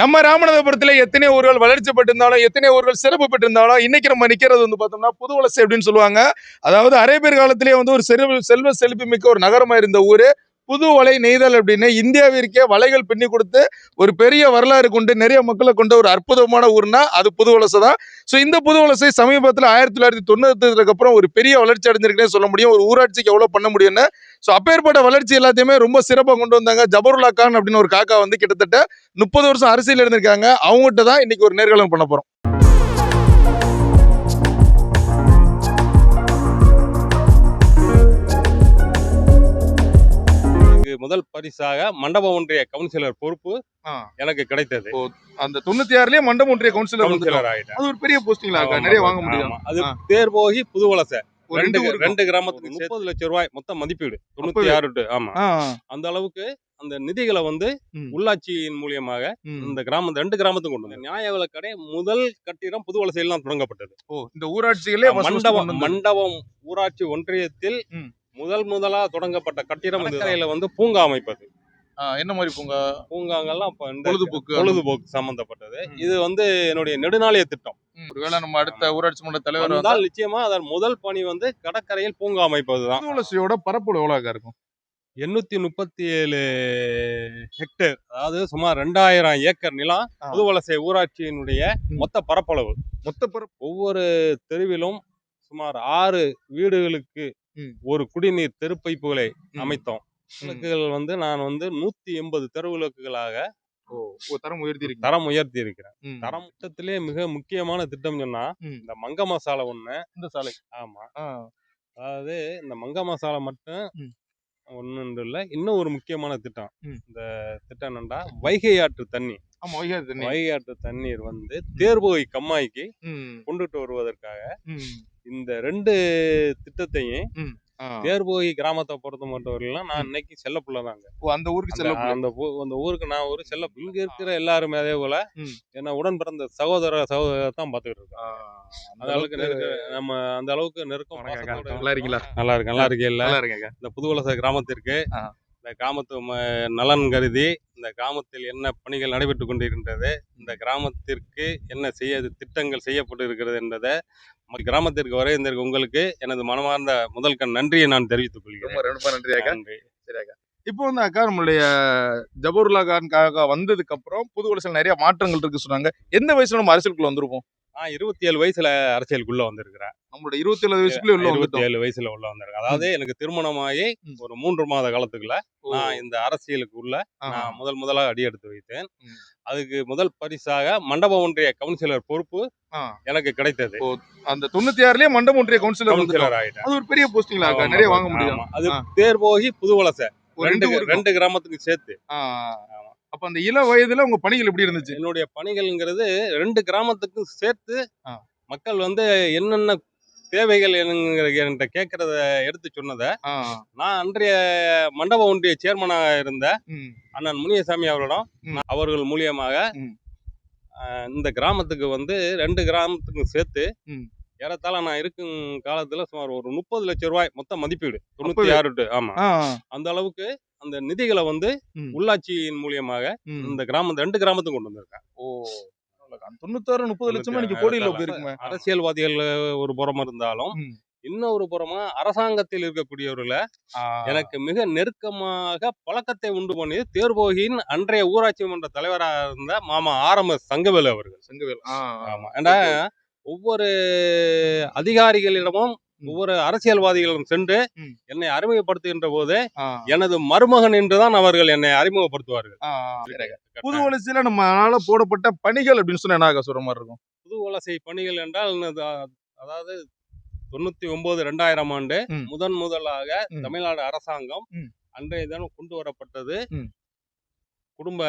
நம்ம ராமநாதபுரத்துல எத்தனை ஊர்கள் வளர்ச்சி பெற்றிருந்தாலும் எத்தனை ஊர்கள் சிறப்பு பெற்றிருந்தாலும் இன்னைக்கு நம்ம நிக்கிறது வந்து பார்த்தோம்னா புது வலசை அப்படின்னு சொல்லுவாங்க. அதாவது அரேபியர் காலத்திலேயே வந்து ஒரு செல்வ செல்வ செழிப்பு மிக்க ஒரு நகரமா இருந்த ஊர். புது வலை நெய்தல் அப்படின்னு இந்தியாவிற்கே வலைகள் பின்னி கொடுத்து ஒரு பெரிய வரலாறு கொண்டு நிறைய மக்களை கொண்ட ஒரு அற்புதமான ஊர்னா அது புது வலசை தான். ஸோ இந்த புது வலசை சமீபத்தில் ஆயிரத்தி தொள்ளாயிரத்தி தொண்ணூத்தஞ்சுக்கு அப்புறம் ஒரு பெரிய வளர்ச்சி அடைஞ்சிருக்குன்னே சொல்ல முடியும். ஒரு ஊராட்சிக்கு எவ்வளோ பண்ண முடியும்னு. ஸோ அப்பேற்பட்ட வளர்ச்சி எல்லாத்தையுமே ரொம்ப சிறப்பாக கொண்டு வந்தாங்க. ஜபருல்லா கான் அப்படின்னு ஒரு காக்கா வந்து கிட்டத்தட்ட முப்பது வருஷம் அரசியல் இருந்திருக்காங்க. அவங்ககிட்ட தான் இன்னைக்கு ஒரு நேர்காணல் பண்ண போகிறோம் முதல் பரிசாக மண்டப ஒன்றிய கவுன்சிலர் பொறுப்பு எனக்கு கிடைத்தது அந்த தொண்ணூத்தி ஆறுலயே மண்டபம் ஒன்றிய கவுன்சிலர் கவுன்சிலர் ஆயிட்டேன் அது ஒரு பெரிய ஆமா, நிறைய வாங்க முடியும். அது ஆ. தேர்போகி புதுவலசை ஒரு ரெண்டு ரெண்டு கிராமத்துக்கு முப்பது லட்சம் ரூபாய் மொத்த மதிப்பீடு தொண்ணூத்தி. ஆறு டு ஆமா அந்த அளவுக்கு அந்த நிதிகளை வந்து. உள்ளாட்சியின் மூலியமாக. இந்த கிராமம் ரெண்டு கிராமத்துக்கு கொண்டு வந்தோம் நியாய விலைக்கடை முதல் கட்டிடம் புதுவலசையில் தான் தொடங்கப்பட்டது இந்த ஊராட்சிகளே மண்டபம். மண்டபம் ஊராட்சி ஒன்றியத்தில். முதல் முதலா தொடங்கப்பட்ட கட்டிடம் கடற்கரையில வந்து பூங்கா அமைப்பது. என்ன மாதிரி பூங்கா? பூங்காங்கெல்லாம் இப்ப பொழுதுபோக்கு பொழுதுபோக்கு சம்பந்தப்பட்டது. ம். இது வந்து என்னுடைய நெடுநாளைய திட்டம். ஒருவேளை நம்ம அடுத்த ஊராட்சி மன்ற தலைவர் வந்தா வந்தால் நிச்சயமா அதன் முதல் பணி வந்து கடற்கரையில் பூங்கா அமைப்பதுதான் புது வலசையோட பரப்பு எவ்வளவு இருக்கும்? எண்ணூத்தி முப்பத்தி ஏழு ஹெக்டேர் அதாவது சுமார் ரெண்டாயிரம் ஏக்கர் நிலம். புதுவலசை ஊராட்சியினுடைய. மொத்த பரப்பளவு. மொத்த பரப்பு ஒவ்வொரு தெருவிலும் சுமார் ஆறு வீடுகளுக்கு ம். ஒரு குடிநீர் தெருப்பைப்புகளை ம். அமைத்தோம் விளக்குகள் வந்து நான் வந்து நூத்தி எண்பது தெருவிளக்குகளாக ஓ ஓ, தரம் உயர்த்தி தரம் உயர்த்தி இருக்கிறேன் ம். தரம் திட்டத்திலே மிக முக்கியமான திட்டம் சொன்னா ம். இந்த மங்க மசாலா ஒண்ணு இந்த சாலை ஆமா ஆ, அதாவது இந்த மங்க மசாலா மட்டும் ம். ஒன்னு இல்ல இன்னும் ஒரு முக்கியமான திட்டம். இந்த திட்டம் என்னன்னா வைகை ஆற்று தண்ணி வைகை ஆற்று தண்ணீர் வந்து தேர்போகை கம்மாய்க்கு கொண்டுட்டு வருவதற்காக இந்த ரெண்டு திட்டத்தையும் ஆ. தேர்போகி கிராமத்தை பொறுத்த மட்டும் நான் இன்னைக்கு செல்ல தாங்க ஓ, அந்த ஊருக்கு செல்ல அந்த- அந்த ஊருக்கு நான் ஒரு செல்ல இங்க இருக்கிற எல்லாருமே அதே போல. என்ன உடன் பிறந்த சகோதர சகோதர தான் பாத்துக்கிட்டு இருக்கேன் ஆ, அந்த அளவுக்கு நெருக்க நம்ம அந்த அளவுக்கு நெருக்கம். நல்லா இருக்கீங்களா? நல்லா இருக்கு நல்லா இருக்கு நல்லா இருக்கேங்க இந்த புதுவலச கிராமத்திற்கு. இந்த கிராமத்து ம- நலன் கருதி இந்த கிராமத்தில் என்ன பணிகள் நடைபெற்று கொண்டிருக்கின்றது இந்த கிராமத்திற்கு என்ன செய்ய திட்டங்கள் செய்யப்பட்டு இருக்கிறது என்பதை கிராமத்திற்கு வரைந்திருக்க உங்களுக்கு எனது மனமார்ந்த முதல் கண் நன்றியை நான் தெரிவித்துக் கொள்கிறேன். ரொம்ப ரொம்ப நன்றி நன்றி. இப்போ வந்து அக்கா நம்மளுடைய ஜபருல்லா கான் வந்ததுக்கு அப்புறம் புது வலசில் நிறைய மாற்றங்கள் இருக்கு சொன்னாங்க. எந்த வயசுல நம்ம அரசியலுக்குள்ள வந்திருப்போம்? நான் இருபத்தி ஏழு வயசுல அரசியலுக்குள்ள வந்திருக்கிறேன் நம்மளோட இருபத்தி ஏழு வயசுக்குள்ள உள்ள இருபத்தி ஏழு வயசுல உள்ள வந்திருக்கேன் அதாவது எனக்கு திருமணமாகி. ஒரு மூன்று மாத காலத்துக்குள்ள நான் இந்த அரசியலுக்கு உள்ள நான் முதல் முதலாக அடி எடுத்து வைத்தேன். அதுக்கு முதல் பரிசாக மண்டப ஒன்றிய கவுன்சிலர் பொறுப்பு. எனக்கு கிடைத்தது. அந்த தொண்ணூத்தி ஆறுலயே மண்டபம் ஒன்றிய கவுன்சிலர் கவுன்சிலர் ஆயிட்டேன். அது ஒரு பெரிய போஸ்டிங்களா நிறைய வாங்க முடியும். அது ஆ. தேர்போகி புதுவலசை. ரெண்டு ரெண்டு கிராமத்துக்கு சேர்த்து. அப்ப அந்த இள வயதுல உங்க பணிகள் எப்படி இருந்துச்சு? என்னுடைய பணிகள்ங்கிறது ரெண்டு கிராமத்துக்கும் சேர்த்து. மக்கள் வந்து என்னென்ன தேவைகள் என்கிட்ட கேட்கறத எடுத்து சொன்னதை நான் அன்றைய மண்டப ஒன்றிய சேர்மனாக இருந்த அண்ணன் முனியசாமி அவர்களிடம் அவர்கள் மூலியமாக இந்த கிராமத்துக்கு வந்து ரெண்டு கிராமத்துக்கும் சேர்த்து. ஏறத்தாழ நான் இருக்கும் காலத்துல சுமார் ஒரு முப்பது லட்சம் ரூபாய் மொத்த மதிப்பீடு. தொண்ணூத்தி? ஆறு ஆமா. அந்த அளவுக்கு அந்த நிதிகளை வந்து. உள்ளாட்சியின் மூலியமாக. இந்த கிராமம் ரெண்டு கிராமத்துக்கு கொண்டு வந்திருக்கேன் ஓ. தொண்ணூத்தாறு முப்பது லட்சமா நீங்க கோடியில போயிருக்குமே. அரசியல்வாதிகள் ஒரு புறம் இருந்தாலும். இன்னொரு புறமா அரசாங்கத்தில் இருக்கக்கூடியவர்களை எனக்கு மிக நெருக்கமாக பழக்கத்தை உண்டு பண்ணி தேர்போகியின் அன்றைய ஊராட்சி மன்ற தலைவராக இருந்த மாமா ஆர் எம் எஸ் சங்கவேலு அவர்கள். செங்கவேல். ஆமா. ஏண்டா ஒவ்வொரு அதிகாரிகளிடமும். ஒவ்வொரு அரசியல்வாதிகளிடம் சென்று. என்னை அறிமுகப்படுத்துகின்ற போது எனது மருமகன் என்றுதான் அவர்கள் என்னை அறிமுகப்படுத்துவார்கள். புது வளர்ச்சியில நம்மளால போடப்பட்ட பணிகள் அப்படின்னு சொன்னா என்ன சொல்ற மாதிரி இருக்கும் புது வலசை பணிகள் என்றால்? அதாவது தொண்ணூத்தி ஒன்பது ரெண்டாயிரம் ஆண்டு. முதன் முதலாக. தமிழ்நாடு அரசாங்கம். அன்றைய தினம் கொண்டு வரப்பட்டது. குடும்ப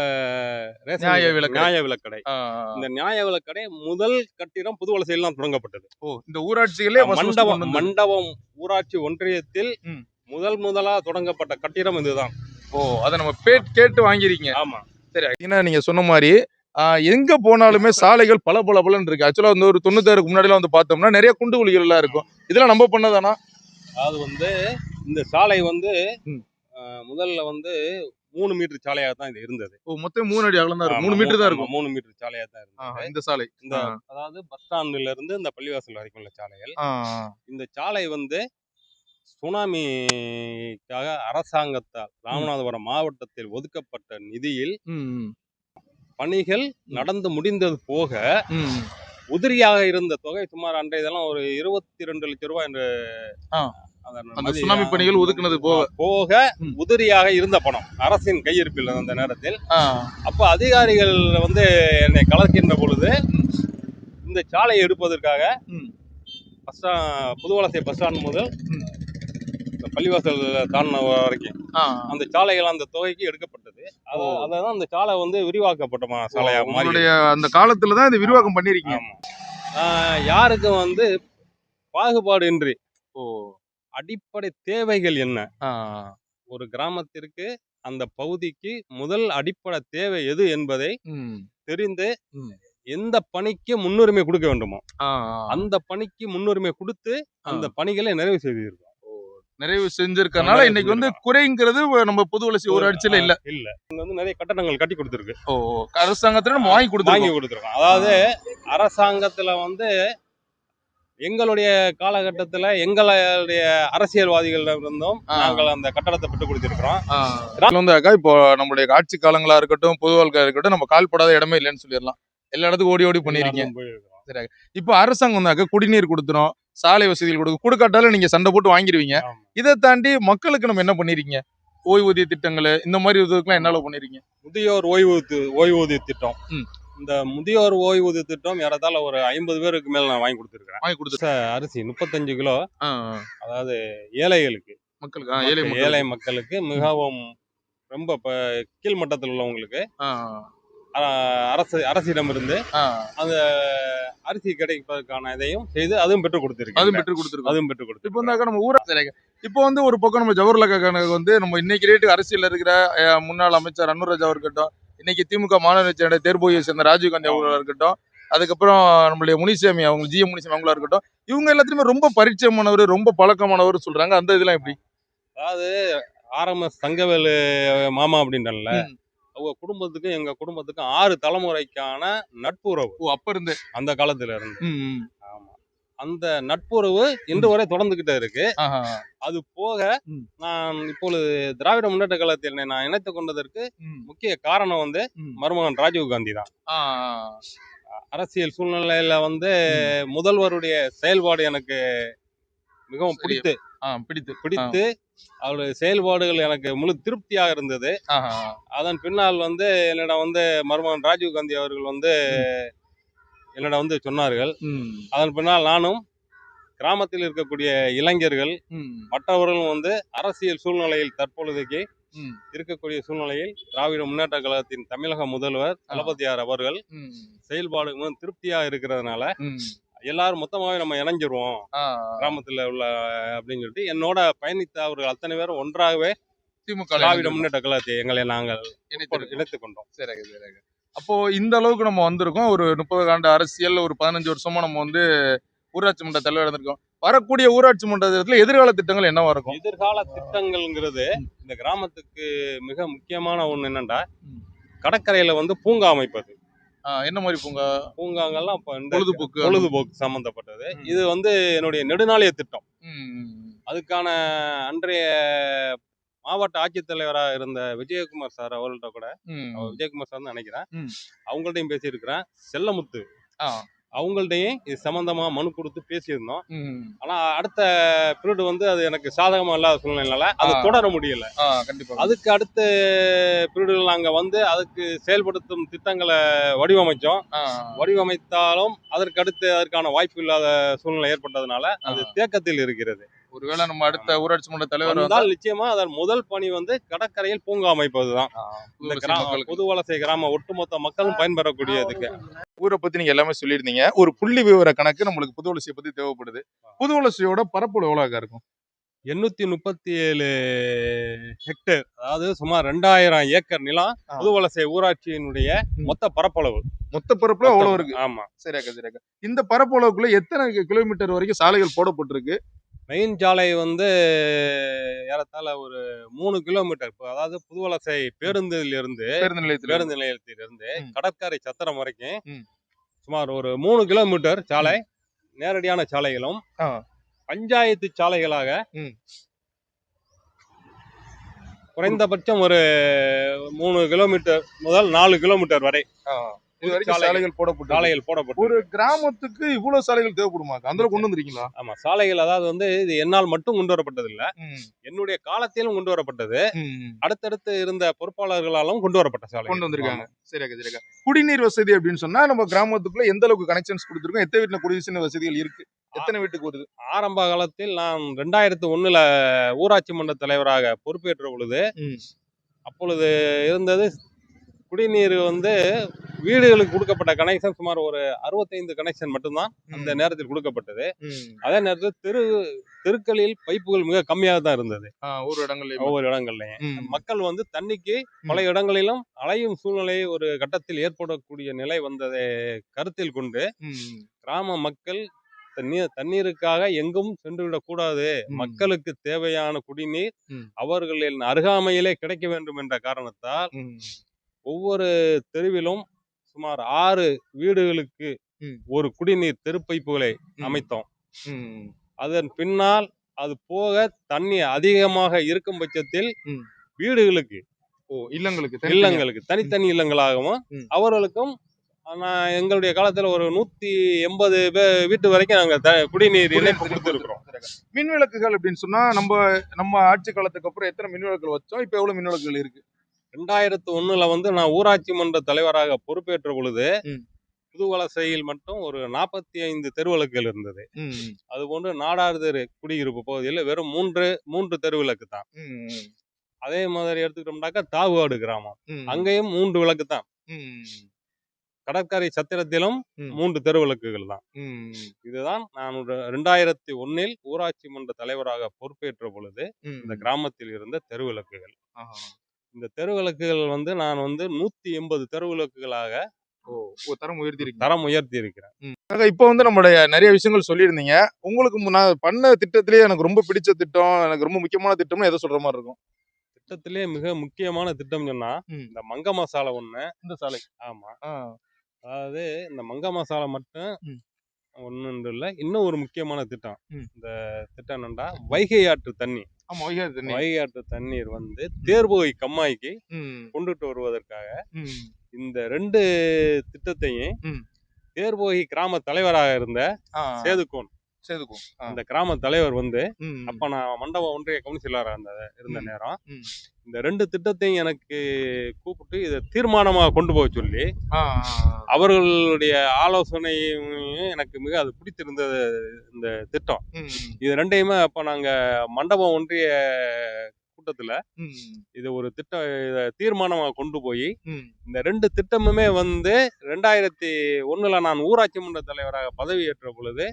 நியாய விலைக்கடை. நியாய விலக்கடை. ஆ, இந்த நியாய விலக்கடை முதல் கட்டிடம் புது வலசையில் தான் தொடங்கப்பட்டது. ஓ இந்த first மண்டபம். மண்டபம் ஊராட்சி ஒன்றியத்தில். முதல் முதலா தொடங்கப்பட்ட கட்டிடம் இதுதான். ஓ அதை நம்ம கேட்டு வாங்கிருக்கீங்க ஆமா. சரி ஏன்னா நீங்க சொன்ன மாதிரி எங்க போனாலுமே சாலைகள் பல பல பலன்னு இருக்கு. ஆக்சுவலா வந்து ஒரு தொண்ணூத்தாறுக்கு முன்னாடிலாம் வந்து பார்த்தோம்னா நிறைய குண்டு குழிகள் எல்லாம் இருக்கும். இதெல்லாம் நம்ம பண்ணதானா? அது வந்து இந்த சாலை வந்து முதல்ல வந்து மூணு மீட்டர் சாலையாக தான் இது இருந்தது. ஓ மொத்தம் மூணு அடி அகலம் தான் மூணு மீட்டர் தான் இருக்கும். மூணு மீட்டர் சாலையாக தான் இருந்தது. இந்த சாலை. இந்த. அதாவது பஸ் ஸ்டாண்ட்ல இருந்து இந்த பள்ளிவாசல் வரைக்கும் உள்ள சாலைகள். இந்த சாலை வந்து சுனாமிக்காக அரசாங்கத்தால் ராமநாதபுரம் மாவட்டத்தில் ஒதுக்கப்பட்ட நிதியில் பணிகள் நடந்து முடிந்தது போக. உதிரியாக இருந்த தொகை சுமார் அன்றைய இதெல்லாம் ஒரு இருபத்தி ரெண்டு லட்சம் ரூபாய் என்று அந்த சுனாமி பணிகள் ஒதுக்குனது போக. போக. உதிரியாக இருந்த பணம் அரசின் கையிருப்பில் அந்த நேரத்தில் அப்ப அதிகாரிகள் வந்து என்னை கலக்கின்ற பொழுது இந்த சாலையை எடுப்பதற்காக. Bus stand Puduvalasai bus stand முதல் பள்ளிவாசல் தாண்டின வரைக்கும். அந்த சாலைகள் அந்த தொகைக்கு எடுக்கப்பட்டது. அதான் அந்த சாலை வந்து விரிவாக்கப்பட்ட மா- சாலையா மாறி அந்த காலத்துல தான் இது விரிவாக்கம் பண்ணிருக்கீங்க யாருக்கும் வந்து பாகுபாடு இன்றி ஓ. அடிப்படை தேவைகள் என்ன? ஒரு கிராமத்திற்கு அந்த பகுதிக்கு முதல் அடிப்படை தேவை எது என்பதை தெரிந்து. எந்த பணிக்கு முன்னுரிமை கொடுக்க வேண்டுமோ அந்த பணிக்கு முன்னுரிமை கொடுத்து அந்த பணிகளை நிறைவு செய்திருக்கோம். நிறைவு செஞ்சிருக்கனால இன்னைக்கு வந்து குறைங்கிறது நம்ம புது வளர்ச்சி ஒரு அடிச்சுல இல்ல. இல்ல. இங்க வந்து நிறைய கட்டடங்கள் கட்டி கொடுத்துருக்கு. ஓ அரசாங்கத்துல நம்ம வாங்கி வாங்கி கொடுத்துருக்கோம். அதாவது அரசாங்கத்துல வந்து எங்களுடைய காலகட்டத்துல எங்களுடைய அரசியல்வாதிகளிடம் இருந்தும். நாங்கள் அந்த கட்டடத்தை பெற்று கொடுத்திருக்கிறோம். வந்து அக்கா இப்போ நம்மளுடைய ஆட்சி காலங்களா இருக்கட்டும் பொது வாழ்க்கையா இருக்கட்டும் நம்ம கால் படாத இடமே இல்லைன்னு சொல்லிடலாம். எல்லா இடத்துக்கும் ஓடி ஓடி பண்ணிருக்கீங்க போயிருக்கிறோம். இப்போ அரசாங்கம் வந்தாக்க குடிநீர் கொடுத்துரும் சாலை வசதிகள் கொடுக்கும். கொடுக்காட்டாலும் நீங்க சண்டை போட்டு வாங்கிடுவீங்க. இதை தாண்டி மக்களுக்கு நம்ம என்ன பண்ணிருக்கீங்க? ஓய்வூதிய திட்டங்கள் இந்த மாதிரி இதுக்கெல்லாம் என்ன பண்ணிருக்கீங்க? முதியோர் ஓய்வூதிய ஓய்வூதிய திட்டம். இந்த முதியோர் ஓய்வூதிய திட்டம் ஏறத்தாழ ஒரு ஐம்பது பேருக்கு மேல நான் வாங்கி கொடுத்துருக்கேன். வாங்கி கொடுத்து அரிசி முப்பத்தஞ்சு கிலோ. அதாவது ஏழைகளுக்கு. மக்களுக்கு ஏழை மக்கள், மக்கள் ஏழை மக்களுக்கு மிகவும் ரொம்ப இப்ப கீழ்மட்டத்தில் உள்ளவங்களுக்கு அரசு அரசிடமிருந்து அந்த அரிசி கிடைப்பதற்கான இதையும் செய்து அதுவும் பெற்றுக் அதுவும் கொடுத்திருக்கேன் பெற்று கொடுத்துருக்கோம். அதுவும் பெற்றுக் இப்போ கொடுத்து வந்தாக்க நம்ம ஊரா இப்போ வந்து ஒரு பக்கம் நம்ம ஜவஹர்லால் கணக்கு வந்து நம்ம இன்னைக்கு ரேட்டு அரசியல் இருக்கிற முன்னாள் அமைச்சர் அன்னுராஜா இருக்கட்டும் இன்னைக்கு திமுக மாநில தேர்போயை சேர்ந்த ராஜீவ்காந்தி அவங்களா இருக்கட்டும் அதுக்கப்புறம் நம்மளுடைய முனிசாமி அவங்க ஜிஎம் முனிசாமி அவங்களா இருக்கட்டும் இவங்க எல்லாத்துலயுமே ரொம்ப பரிச்சயமானவர் ரொம்ப பழக்கமானவர் சொல்றாங்க. அந்த இதெல்லாம் எப்படி? அதாவது ஆர்எம்எஸ் தங்கவேலு மாமா அப்படின்றல. அவங்க குடும்பத்துக்கும் எங்க குடும்பத்துக்கும் ஆறு தலைமுறைக்கான நட்புறவு. ஓ அப்ப இருந்து. அந்த காலத்துல இருந்து. ஆமா. அந்த நட்புறவு இன்று வரை தொடர்ந்துகிட்டே இருக்கு. அது போக. நான் இப்பொழுது திராவிட முன்னேற்ற கழகத்தில் என்னை நான் இணைத்துக் கொண்டதற்கு முக்கிய காரணம் வந்து. மருமகன் ராஜீவ் காந்தி தான் அரசியல் சூழ்நிலையில வந்து முதல்வருடைய செயல்பாடு எனக்கு மிகவும். பிடித்து பிடித்து. பிடித்து அவருடைய செயல்பாடுகள் எனக்கு முழு திருப்தியாக இருந்தது. அதன் பின்னால் வந்து என்னிடம் வந்து மருமகன் ராஜீவ் காந்தி அவர்கள் வந்து என்னிடம் வந்து சொன்னார்கள். அதன் பின்னால் நானும் கிராமத்தில் இருக்கக்கூடிய இளைஞர்கள் மற்றவர்களும் வந்து அரசியல் சூழ்நிலையில் தற்பொழுதைக்கு இருக்கக்கூடிய சூழ்நிலையில் திராவிட முன்னேற்ற கழகத்தின் தமிழக முதல்வர் தளபதியார் அவர்கள் செயல்பாடு திருப்தியா இருக்கிறதுனால. எல்லாரும் மொத்தமாவே நம்ம இணைஞ்சிருவோம் கிராமத்துல உள்ள அப்படின்னு சொல்லிட்டு என்னோட பயணித்த அவர்கள் அத்தனை பேரும் ஒன்றாகவே திமுக திராவிட முன்னேற்ற கழகத்தை எங்களை நாங்கள். இணைத்துக் கொண்டோம் சரிங்க சரிங்க அப்போ இந்த அளவுக்கு நம்ம வந்திருக்கோம். ஒரு முப்பது ஆண்டு அரசியல் ஒரு பதினஞ்சு வருஷமா நம்ம வந்து ஊராட்சி மன்ற தலைவர் இருந்திருக்கோம். வரக்கூடிய ஊராட்சி மன்றத்துல எதிர்கால திட்டங்கள் என்னவா இருக்கும்? எதிர்கால திட்டங்கள்ங்கிறது இந்த கிராமத்துக்கு மிக முக்கியமான ஒண்ணு என்னன்னா ம். கடற்கரையில வந்து பூங்கா அமைப்பது. என்ன மாதிரி பூங்கா? பூங்காங்கள்லாம் இப்ப பொழுதுபோக்கு பொழுதுபோக்கு சம்பந்தப்பட்டது. ம். இது வந்து என்னுடைய நெடுநாளைய திட்டம். அதுக்கான அன்றைய மாவட்ட ஆட்சித்தலைவராக இருந்த விஜயகுமார் சார் அவர்கள்ட்ட கூட விஜயகுமார் சார் நினைக்கிறேன். அவங்கள்ட்டையும் பேசியிருக்கிறேன். செல்லமுத்து. அவங்கள்ட்டையும் இது சம்பந்தமா மனு கொடுத்து பேசியிருந்தோம். ஆனா அடுத்த பீரியட் வந்து அது எனக்கு சாதகமா இல்லாத சூழ்நிலைனால அது. தொடர முடியல. கண்டிப்பா அதுக்கு அடுத்த பீரியடில் நாங்க வந்து அதுக்கு செயல்படுத்தும் திட்டங்களை வடிவமைச்சோம். வடிவமைத்தாலும் அதற்கு அடுத்து அதற்கான வாய்ப்பு இல்லாத சூழ்நிலை ஏற்பட்டதுனால அது. தேக்கத்தில் இருக்கிறது. ஒருவேளை நம்ம அடுத்த ஊராட்சி மன்ற தலைவர் வந்தா, வந்தால் நிச்சயமா அதன் முதல் பணி வந்து கடற்கரையில் பூங்கா அமைப்பதுதான். இந்த கிராம. புதுவலசை கிராம ஒட்டுமொத்த மக்களும் பயன்பெறக்கூடியதுக்கு. ஊரை பத்தி நீங்க எல்லாமே சொல்லியிருந்தீங்க. ஒரு புள்ளி விவர கணக்கு நம்மளுக்கு புதுவலசியை பத்தி தேவைப்படுது. புதுவலசியோட பரப்பளவு எவ்வளவு இருக்கும்? எண்ணூத்தி முப்பத்தி ஏழு ஹெக்டேர் அதாவது சுமார் ரெண்டாயிரம் ஏக்கர் நிலம். புதுவலசை ஊராட்சியினுடைய. மொத்த பரப்பளவு. மொத்த பரப்பளவு அவ்வளவு இருக்கு? ஆமா. சரியாக்கா சரியாக்கா இந்த பரப்பளவுக்குள்ள எத்தனை கிலோமீட்டர் வரைக்கும் சாலைகள் போடப்பட்டிருக்கு? மெயின் சாலை வந்து ஏறத்தாழ ஒரு மூணு கிலோமீட்டர் இப்போ அதாவது புதுவலசை பேருந்திலிருந்து பேருந்து நிலையத்தில் பேருந்து நிலையத்திலிருந்து. கடற்கரை சத்திரம் வரைக்கும். சுமார் ஒரு மூணு கிலோமீட்டர் சாலை நேரடியான சாலைகளும். பஞ்சாயத்து சாலைகளாக. குறைந்தபட்சம் ஒரு மூணு கிலோமீட்டர் முதல் நாலு கிலோமீட்டர் வரை இது வரைக்கும் சாலைகள். சாலைகள் போடப்பட்டு சாலைகள் போடப்பட்டு ஒரு கிராமத்துக்கு இவ்வளவு சாலைகள் தேவைப்படுமா அந்த கொண்டு வந்திருக்கீங்களா ஆமா சாலைகள் அதாவது வந்து இது என்னால் மட்டும் கொண்டு வரப்பட்டது இல்ல என்னுடைய காலத்திலும் கொண்டு வரப்பட்டது. அடுத்தடுத்து இருந்த பொறுப்பாளர்களாலும் கொண்டு வரப்பட்ட சாலை கொண்டு வந்திருக்காங்க. சரியாக்கா சரியாக்கா. குடிநீர் வசதி அப்படின்னு சொன்னா நம்ம கிராமத்துக்குள்ள எந்த அளவுக்கு கனெக்ஷன்ஸ் கொடுத்துருக்கோம் எத்தனை வீட்டுல குடிநீர் வசதிகள் இருக்கு எத்தனை வீட்டுக்கு வருது? ஆரம்ப காலத்தில் நான் ரெண்டாயிரத்து ஒண்ணுல ஊராட்சி மன்ற தலைவராக பொறுப்பேற்ற பொழுது. அப்பொழுது இருந்தது குடிநீர் வந்து வீடுகளுக்கு கொடுக்கப்பட்ட கனெக்ஷன் சுமார் ஒரு அறுபத்தைந்து கனெக்ஷன் மட்டும்தான் அந்த நேரத்தில் கொடுக்கப்பட்டது. அதே நேரத்தில் தெரு தெருக்களில் பைப்புகள் மிக கம்மியாக தான் இருந்தது. ஆ, ஒரு இடங்கள்ல ஒவ்வொரு இடங்கள்லையும். மக்கள் வந்து தண்ணிக்கு பல இடங்களிலும் அலையும் சூழ்நிலை ஒரு கட்டத்தில் ஏற்படக்கூடிய நிலை வந்ததை கருத்தில் கொண்டு கிராம மக்கள் தண்ணீர் தண்ணீருக்காக எங்கும் சென்று விடக்கூடாது ம். மக்களுக்கு தேவையான குடிநீர். அவர்களின் அருகாமையிலே கிடைக்க வேண்டும் என்ற காரணத்தால். ஒவ்வொரு தெருவிலும் சுமார் ஆறு வீடுகளுக்கு ம். ஒரு குடிநீர் தெருப்பைப்புகளை ம். அமைத்தோம் ம். அதன் பின்னால் அது போக தண்ணி அதிகமாக இருக்கும் பட்சத்தில் ம். வீடுகளுக்கு ஓ இல்லங்களுக்கு தனித்தனியா? இல்லங்களுக்கு தனித்தனி இல்லங்களாகவும் ம். அவர்களுக்கும் நான் எங்களுடைய காலத்துல ஒரு நூத்தி எண்பது வீட்டு வரைக்கும் நாங்க த- குடிநீர் இணைப்பு குடிநீர் கொடுத்துருக்கிறோம் மின் விளக்குகள் அப்படின்னு சொன்னா நம்ம நம்ம ஆட்சி காலத்துக்கு அப்புறம் எத்தனை மின் விளக்குகள் வச்சோம் இப்ப எவ்வளவு மின் விளக்குகள் இருக்கு ரெண்டாயிரத்து ஒண்ணுல வந்து நான் ஊராட்சி மன்ற தலைவராக பொறுப்பேற்ற பொழுது. புதுவலசையில் மட்டும் ஒரு நாற்பத்தி ஐந்து தெருவிளக்குகள் இருந்தது. அதுபோன்று நாடார் தெரு குடியிருப்பு பகுதியில் வெறும் மூன்று மூன்று தெருவிளக்கு தான். அதே மாதிரி எடுத்துக்கிட்டோம்னாக்கா தாவுகாடு கிராமம். அங்கேயும் மூன்று விளக்கு தான். கடற்கரை சத்திரத்திலும். மூன்று தெருவிளக்குகள் தான். இதுதான் நான் ரெண்டாயிரத்தி ஒன்னில் ஊராட்சி மன்ற தலைவராக பொறுப்பேற்ற பொழுது. இந்த கிராமத்தில் இருந்த தெருவிளக்குகள். இந்த தெருவிளக்குகள் வந்து நான் வந்து நூத்தி எண்பது தெருவிளக்குகளாக தரம் உயர்த்தி தரம் உயர்த்தி இருக்கிறேன் இப்போ வந்து நம்மளுடைய நிறைய விஷயங்கள் சொல்லியிருந்தீங்க. உங்களுக்கு நான் பண்ண திட்டத்திலேயே எனக்கு ரொம்ப பிடிச்ச திட்டம் எனக்கு ரொம்ப முக்கியமான திட்டம்னு எதை சொல்ற மாதிரி இருக்கும். திட்டத்திலே மிக முக்கியமான திட்டம் சொன்னா. இந்த மங்க மசாலா ஒண்ணு. இந்த சாலை. ஆமா. அதாவது இந்த மங்க மசாலா மட்டும் ம். ஒன்று இல்லை இன்னும் ஒரு முக்கியமான திட்டம். இந்த திட்டம் என்னன்னா வைகை ஆற்று தண்ணி. ஆமா வைகாது தண்ணி. வைகை ஆற்று தண்ணீர் வந்து தேர்போகை கம்மாய்க்கு கொண்டுட்டு வருவதற்காக இந்த ரெண்டு திட்டத்தையும். தேர்போகி கிராம தலைவராக இருந்த சேதுக்கோன் சேதுக்கும் ஆ, அந்த கிராம தலைவர் வந்து அப்ப நான் மண்டப ஒன்றிய கவுன்சிலராக இருந்த இருந்த. நேரம். இந்த ரெண்டு திட்டத்தையும் எனக்கு கூப்பிட்டு இதை தீர்மானமாக கொண்டு போக சொல்லி அவர்களுடைய ஆலோசனையும் எனக்கு மிக அது பிடித்திருந்தது இந்த திட்டம். இது ரெண்டையுமே அப்போ நாங்கள் மண்டபம் ஒன்றிய கூட்டத்தில் இது ஒரு திட்டம் இதை தீர்மானமாக கொண்டு போய் இந்த ரெண்டு திட்டமுமே வந்து ரெண்டாயிரத்தி ஒண்ணுல நான் ஊராட்சி மன்ற தலைவராக பதவி ஏற்ற பொழுது.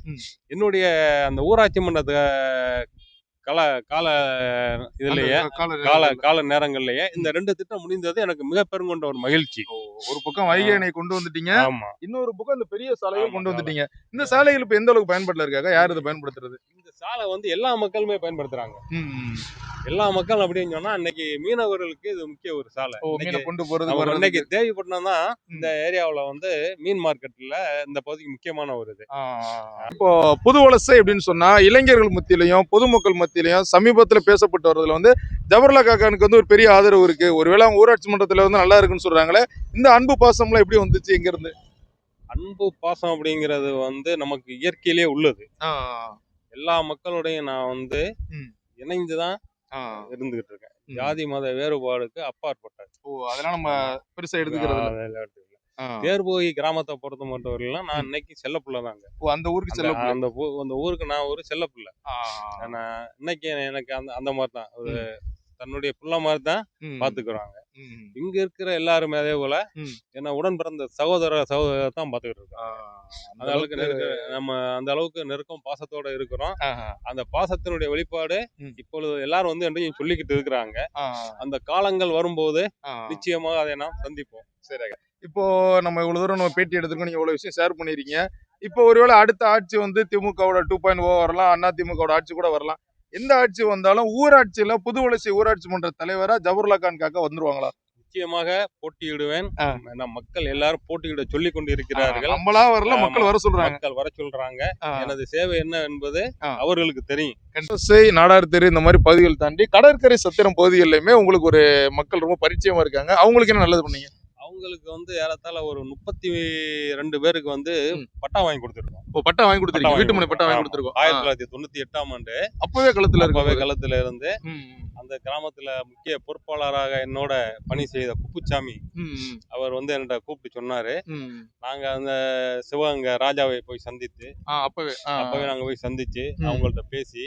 என்னுடைய அந்த ஊராட்சி மன்ற கால கால இதுலயே கால கால நேரங்கள்லயே இந்த ரெண்டு திட்டம் முடிந்தது எனக்கு மிக பெருங்கொண்ட ஒரு மகிழ்ச்சி. ஒரு பக்கம் வைகை அணை கொண்டு வந்துட்டீங்க ஆமா. இன்னொரு பக்கம் இந்த பெரிய ஆமா, கொண்டு. வந்துட்டீங்க. இந்த சாலைகள் இப்ப எந்த அளவுக்கு பயன்பாட்டுல இருக்காங்க? யார் இதை பயன்படுத்துறது? இந்த சாலை வந்து எல்லா மக்களுமே பயன்படுத்துறாங்க. எல்லா மக்கள் அப்படின்னு சொன்னா இன்னைக்கு மீனவர்களுக்கு இது முக்கிய ஒரு சாலை. கொண்டு போறது. இன்னைக்கு தேவிப்பட்டினம் தான் இந்த ஏரியாவுல வந்து மீன் மார்க்கெட்ல இந்த பகுதிக்கு முக்கியமான ஒரு இது. இப்போ புது வலசை அப்படின்னு சொன்னா இளைஞர்கள் மத்தியிலையும் பொதுமக்கள் மத்தியிலையும் சமீபத்துல பேசப்பட்டு வர்றதுல வந்து ஜவஹர்லால் காக்கானுக்கு வந்து ஒரு பெரிய ஆதரவு இருக்கு. ஒருவேளை அவங்க ஊராட்சி மன்றத்துல வந்து நல்லா இருக்குன்னு சொல்றாங்களே இந்த அன்பு பாசம்லாம் எப்படி வந்துச்சு எங்க இருந்து அன்பு பாசம் அப்படிங்கிறது வந்து நமக்கு இயற்கையிலே உள்ளது. எல்லா மக்களோடையும் நான் வந்து ம். இணைந்து தான் ஆ, இருந்துகிட்டு இருக்கேன். ஜாதி மத வேறுபாடுக்கு அப்பாற்பட்டது. ஓ அதெல்லாம் நம்ம பெருசா எடுத்துக்கிறது தேர்போகி கிராமத்தை பொறுத்த மட்டும் நான் இன்னைக்கு செல்ல பிள்ளை தாங்க ஓ அந்த ஊருக்கு செல்ல அந்த அந்த ஊருக்கு நான் ஒரு செல்ல பிள்ளை நான் இன்னைக்கு எனக்கு அந்த அந்த மாதிரி தான் ஒரு தன்னுடைய பிள்ளை மாதிரி தான் பாத்துக்கிறாங்க. இங்க இருக்கிற எல்லாருமே அதே போல. என்ன உடன் பிறந்த சகோதர சகோதரர் தான் பாத்துக்கிட்டு இருக்கோம் அந்த அளவுக்கு நெருக்க நம்ம அந்த அளவுக்கு நெருக்கம் பாசத்தோட இருக்கிறோம். அந்த பாசத்தினுடைய வெளிப்பாடு. இப்பொழுது எல்லாரும் வந்து என்றையும் சொல்லிக்கிட்டு இருக்கிறாங்க. அந்த காலங்கள் வரும்போது. நிச்சயமாக அதை நாம் சந்திப்போம். சரிங்க இப்போ நம்ம இவ்வளவு தூரம் நம்ம பேட்டி எடுத்துருக்கோம் நீங்க இவ்வளவு விஷயம் ஷேர் பண்ணிருக்கீங்க இப்போ ஒருவேளை அடுத்த ஆட்சி வந்து திமுகவோட டூ பாயிண்ட் ஓ வரலாம் அண்ணா திமுகவோட ஆட்சி கூட வரலாம். எந்த ஆட்சி வந்தாலும் ஊராட்சியில புது வளர்ச்சி ஊராட்சி மன்ற தலைவரா ஜவஹர்லா கான் காக்கா வந்துருவாங்களா? நிச்சயமாக போட்டியிடுவேன். நம் மக்கள் எல்லாரும் போட்டியிட சொல்லிக் கொண்டு இருக்கிறார்கள் நம்மளா வரல. மக்கள் வர சொல்றாங்க. மக்கள் வர சொல்றாங்க. எனது சேவை என்ன என்பது. அவர்களுக்கு தெரியும். கண்டோசை நாடார் தெரு இந்த மாதிரி பகுதிகள் தாண்டி கடற்கரை சத்திரம் பகுதிகளிலுமே உங்களுக்கு ஒரு மக்கள் ரொம்ப பரிச்சயமா இருக்காங்க. அவங்களுக்கு என்ன நல்லது பண்ணீங்க? அவங்களுக்கு வந்து ஏறத்தாழ ஒரு முப்பத்தி ரெண்டு பேருக்கு வந்து. பட்டா வாங்கி கொடுத்துருக்கோம் இப்போ பட்டா வாங்கி கொடுத்துருக்கீங்க பட்டா வீட்டு மனை பட்டா வாங்கி. கொடுத்துருக்கோம் ஆயிரத்தி தொள்ளாயிரத்தி தொண்ணூத்தி எட்டாம் ஆண்டு அப்பவே களத்துல அப்பவே இருக்கு களத்துல இருந்து அந்த கிராமத்துல முக்கிய பொறுப்பாளராக என்னோட பணி செய்த குப்புச்சாமி அவர் வந்து என்கிட்ட கூப்பிட்டு சொன்னாரு நாங்க அந்த சிவகங்கை ராஜாவை போய் சந்தித்து அப்பவே. அப்பவே நாங்க போய் சந்திச்சு. அவங்கள்ட்ட பேசி.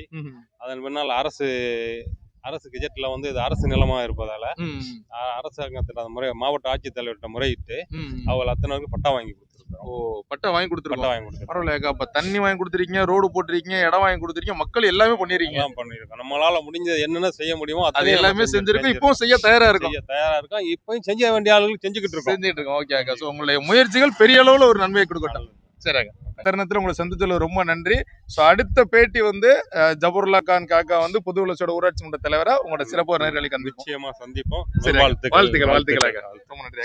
அதன் பின்னால் அரசு அரசு கெஜெட்ல வந்து இது அரசு நிலமா இருப்பதால அரசாங்கத்திட்ட அந்த முறை மாவட்ட ஆட்சித்தலைவர்கிட்ட முறையிட்டு ம். அவங்க அத்தனைக்கும் பட்டா வாங்கி கொடுத்துருக்கோம் ஓ பட்டா வாங்கி கொடுத்துருக்கோம். வாங்கி கொடுத்துருக்கோம். பரவாயில்ல அப்ப தண்ணி வாங்கி கொடுத்துருக்கீங்க ரோடு போட்டிருக்கீங்க இடம் வாங்கி கொடுத்துருக்கீங்க மக்கள் எல்லாமே பண்ணிருக்கீங்க. பண்ணிருக்கோம் நம்மளால முடிஞ்சது என்னென்ன செய்ய முடியுமோ அது எல்லாமே செஞ்சு- செஞ்சிருக்கோம். இப்பவும் செய்ய தயாரா இருக்கும். தயாரா இருக்கோம். இப்பயும் செய்ய வேண்டிய ஆளுகளுக்கு செஞ்சுக்கிட்டு இருக்கோம். செஞ்சுட்டு இருக்கோம். ஓகே அக்கா. ஸோ உங்களுடைய முயற்சிகள் பெரிய அளவுல ஒரு நன்மையை கொடுக்கட்டும். சரிங்க தருணத்தில் உங்களை சந்திச்சதுல ரொம்ப நன்றி. ஸோ அடுத்த பேட்டி வந்து அஹ், ஜபருல்லா கான் காக்கா வந்து புது வளர்ச்சியோட ஊராட்சி மன்ற தலைவரா உங்களோட சிறப்பு கண்டிப்போம். நிச்சயமா சந்திப்போம். வாழ்த்துக்கள். வாழ்த்துக்கள் வாழ்த்துக்கள். அக்கா. ரொம்ப நன்றி.